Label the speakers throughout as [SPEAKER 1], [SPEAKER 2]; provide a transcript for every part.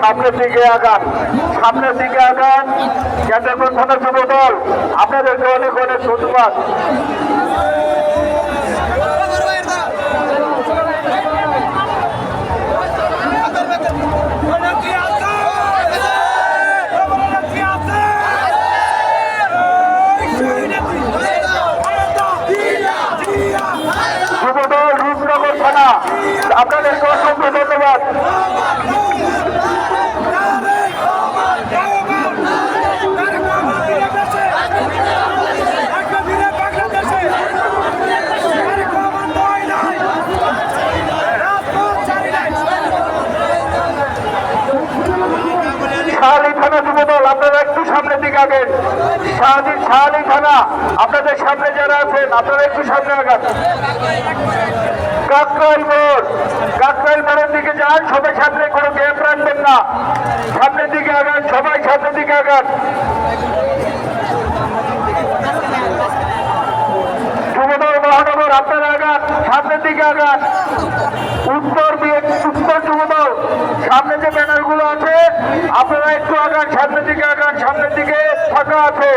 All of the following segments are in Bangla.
[SPEAKER 1] সামনের দিকে আগান সামনের দিকে আগান। ক্যান্টনমেন্ট থানার যুব দল আপনাদেরকে অনেক অনেক ধন্যবাদ। যুব দল রূপনগর থানা আপনাদেরকে অসংখ্য ধন্যবাদ শাহালি থানা যুবদল আপনারা একটু দিকে আগেন শাহালি থানা আপনাদের সামনে যারা আছেন, আপনারা একটু সামনে আগান। রাখবেন না। সামনের দিকে আগান, সবাই দিকে আগান। মহানগর, আপনারা আগান, সামনের দিকে আগান। উত্তর বিয়ে- উত্তর যুবদল সামনে যে ব্যানারগুলো আছে, আপনারা একটু আগান আছে।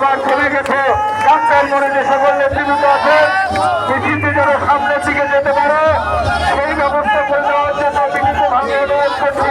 [SPEAKER 1] আবার চলে গেছে। ডাক্তার মনে যে সকল নেতৃত্ব আছে পৃথিবীতে যেন সামনের দিকে যেতে পারে, সেই ব্যবস্থা করে দেওয়ার জন্য পৃথিবীতে ভাবে অনুরোধ করছি